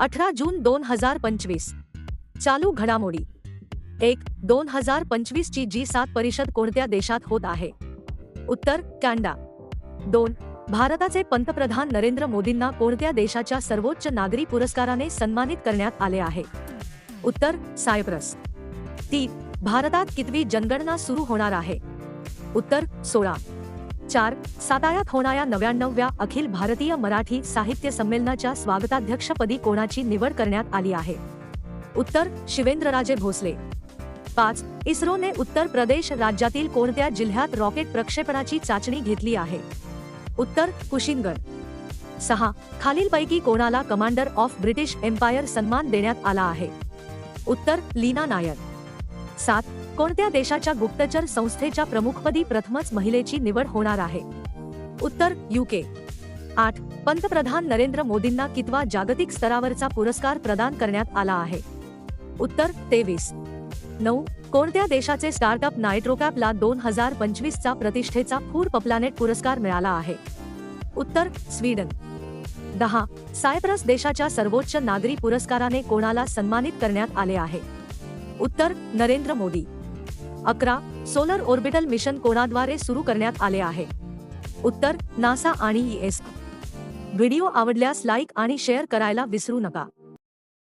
अठरा जून दोन हजार पंचवीस. चालू घडामोडी. एक दोन हजार पंचवीस ची जी सात परिषद कोणत्या देशात होत आहे? उत्तर कॅनडा. दोन भारताचे पंतप्रधान नरेंद्र मोदींना कोणत्या देशाच्या सर्वोच्च नागरी पुरस्काराने सन्मानित करण्यात आले आहे? उत्तर सायप्रस. तीन भारतात कितवी जनगणना सुरू होणार आहे? उत्तर सोळा. चार साताऱ्यात होणाऱ्या नव्याण्णवव्या अखिल भारतीय मराठी साहित्य संमेलनाच्या स्वागताध्यक्षपदी कोणाची निवड करण्यात आली आहे? उत्तर शिवेंद्रराजे भोसले. पाच इस्रोने उत्तर प्रदेश राज्यातील कोणत्या जिल्ह्यात रॉकेट प्रक्षेपणाची चाचणी घेतली आहे? उत्तर कुशीनगड. सहा खालीलपैकी कोणाला कमांडर ऑफ ब्रिटिश एम्पायर सन्मान देण्यात आला आहे? उत्तर लीना नायर. सात कोणत्या देशाच्या गुप्तचर संस्थेच्या प्रमुखपदी प्रथमच महिलेची निवड होणार आहे? उत्तर युके आठ पंतप्रधान नरेंद्र मोदींना कितवा जागतिक स्तरावरचा पुरस्कार प्रदान करण्यात आला आहे? उत्तर तेवीस. नऊ कोणत्या देशाचे स्टार्टअप नायट्रोकॅपला दोन हजार पंचवीसचा प्रतिष्ठेचा फूड पप्लानेट पुरस्कार मिळाला आहे? उत्तर स्वीडन. दहा सायप्रस देशाच्या सर्वोच्च नागरी पुरस्काराने कोणाला सन्मानित करण्यात आले आहे? उत्तर नरेंद्र मोदी. अकरा सोलर ऑर्बिटल मिशन कोणाद्वारे सुरू करण्यात आले आहे? उत्तर नासा आणि व्हिडिओ आवडल्यास लाईक आणि शेअर करायला विसरू नका.